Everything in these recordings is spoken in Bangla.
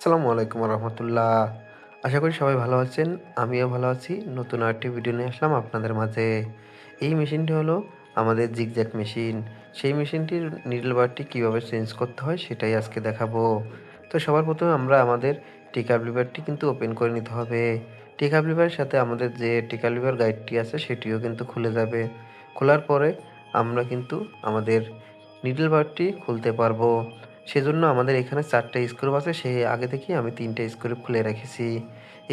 আসসালামু আলাইকুম রহমতুল্লাহ। আশা করি সবাই ভালো আছেন, আমিও ভালো আছি। নতুন আরেকটি ভিডিও নিয়ে আসলাম আপনাদের মাঝে। এই মেশিনটি হলো আমাদের জিগজ্যাক মেশিন সেই মেশিনটির নিডল বারটি কীভাবে চেঞ্জ করতে হয় সেটাই আজকে দেখাবো। তো সবার প্রথমে আমরা আমাদের টিকাপ লিভারটি কিন্তু ওপেন করে নিতে হবে। টিকাপ লিভারের সাথে আমাদের যে টিকা লিভার গাইডটি আছে সেটিও কিন্তু খুলে যাবে। খোলার পরে আমরা কিন্তু আমাদের নিডল বারটি খুলতে পারব। সেজন্য আমাদের এখানে চারটে স্ক্রুপ আছে সেই আগে থেকেই আমি তিনটে স্ক্রুপ খুলে রেখেছি।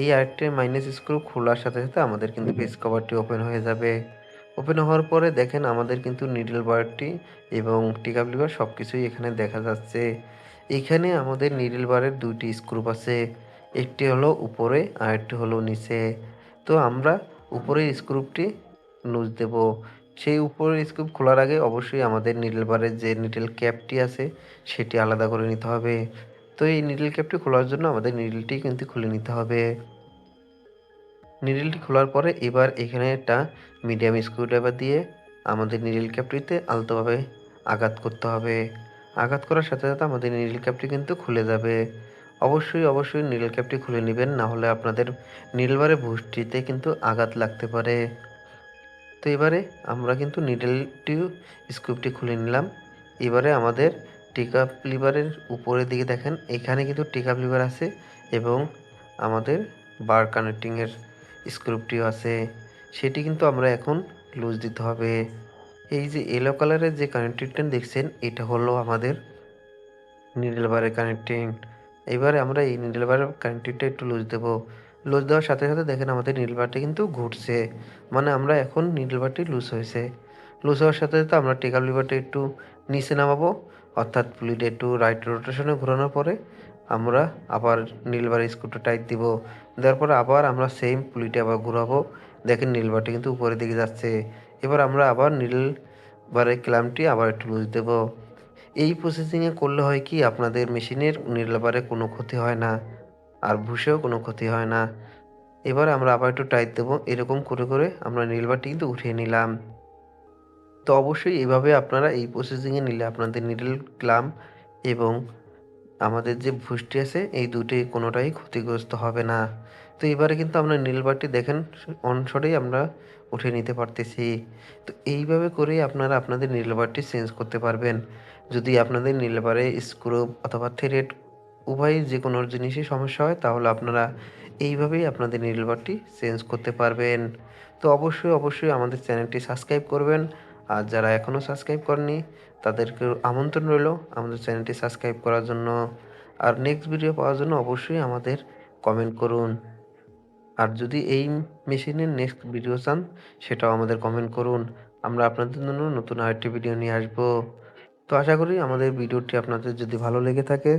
এই আরেকটি মাইনাস স্ক্রুপ খোলার সাথে সাথে আমাদের কিন্তু পেজ কভারটি ওপেন হয়ে যাবে। ওপেন হওয়ার পরে দেখেন আমাদের কিন্তু নিডল বারটি এবং টিকাপ লিভার সব কিছুই এখানে দেখা যাচ্ছে। এখানে আমাদের নিডল বারের দুইটি স্ক্রুপ আছে, একটি হলো উপরে আর একটি হলো নিচে। তো আমরা উপরের স্ক্রুপটি নুজ দেব। সেই উপরের স্কুপ খোলার আগে অবশ্যই আমাদের নিডল বারের যে নিডল ক্যাপটি আছে, সেটি আলাদা করে নিতে হবে। তো এই নিডল ক্যাপটি খোলার জন্য আমাদের নিডলটি কিন্তু খুলে নিতে হবে। নিডলটি খোলার পরে এবার এখানে একটা মিডিয়াম স্ক্রুড্রাইভার দিয়ে আমাদের নিডল ক্যাপটিতে আলতোভাবে আঘাত করতে হবে। আঘাত করার সাথে সাথে আমাদের নিডল ক্যাপটি কিন্তু খুলে যাবে। অবশ্যই অবশ্যই নিডল ক্যাপটি খুলে নেবেন, না হলে আপনাদের নিডলবারে ভুষ্টিতে কিন্তু আঘাত লাগতে পারে। তো এবারে আমরা কিন্তু নিডলটি স্ক্রুপটি খুলে নিলাম। এবারে আমাদের টিকাপ লিভারের উপরের দিকে দেখেন, এখানে কিন্তু টিকাপ লিভার আছে এবং আমাদের বার কানেক্টিংয়ের স্ক্রুপটিও আছে। সেটি কিন্তু আমরা এখন লুজ দিতে হবে। এই যে এলো কালারের যে কানেক্টিংটা দেখছেন, এটা হলো আমাদের নিডল বারের কানেক্টিং এবারে আমরা এই নিডল বারের কানেক্টিংটা একটু লুজ দেবো। লুজ দেওয়ার সাথে সাথে দেখেন আমাদের নিডল বারটি কিন্তু ঘুরছে। মানে আমরা এখন নিডল বারটি লুজ হয়েছে। লুজ হওয়ার সাথে সাথে আমরা টেকাপ লিভারটা একটু নিচে নামাবো। অর্থাৎ পুলিটা একটু রাইট রোটেশনে ঘোরানোর পরে আমরা আবার নীলবার স্ক্রুটা টাইট দিব। দেওয়ার পরে আবার আমরা সেম পুলিটা আবার ঘুরাবো। দেখেন নীলবারটি কিন্তু উপরের দিকে যাচ্ছে। এবার আমরা আবার নীলবারের ক্লামটি আবার একটু লুজ দেবো। এই প্রসেসিংয়ে করলে হয় কি, আপনাদের মেশিনের নীলবারে কোনো ক্ষতি হয় না। আর ভুষেও কোনো ক্ষতি হয় না। এবার আমরা আবার একটু টাইট দেবো। এরকম করে করে আমরা নীলবারটি কিন্তু উঠিয়ে নিলাম। তো অবশ্যই এভাবে আপনারা এই প্রসেসিংয়ে নিলে আপনাদের নিডল ক্লাম এবং আমাদের যে ভুষ্টি আছে, এই দুটি কোনোটাই ক্ষতিগ্রস্ত হবে না। তো এবারে কিন্তু আমরা নীলবারটি দেখেন অনশটেই আমরা উঠে নিতে পারতেছি। তো এইভাবে করেই আপনারা আপনাদের নীলবারটি চেঞ্জ করতে পারবেন। যদি আপনাদের নীলবারে স্ক্রুপ অথবা থ্রেড উভয় যে কোনো জিনিসই সমস্যা হয়, তাহলে আপনারা এইভাবেই আপনাদের নীলবারটি চেঞ্জ করতে পারবেন। তো অবশ্যই অবশ্যই আমাদের চ্যানেলটি সাবস্ক্রাইব করবেন। আর যারা এখনও সাবস্ক্রাইব করেনি তাদেরকে আমন্ত্রণ রইল আমাদের চ্যানেলটি সাবস্ক্রাইব করার জন্য। আর নেক্সট ভিডিও পাওয়ার জন্য অবশ্যই আমাদের কমেন্ট করুন। আর যদি এই মেশিনের নেক্সট ভিডিও চান, সেটাও আমাদের কমেন্ট করুন। আমরা আপনাদের জন্য নতুন আরেকটি ভিডিও নিয়ে আসব। তো আশা করি আমাদের ভিডিওটি আপনাদের যদি ভালো লেগে থাকে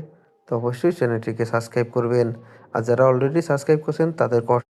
তো অবশ্যই চ্যানেলটিকে সাবস্ক্রাইব করবেন। আর যারা অলরেডি সাবস্ক্রাইব করছেন তাদের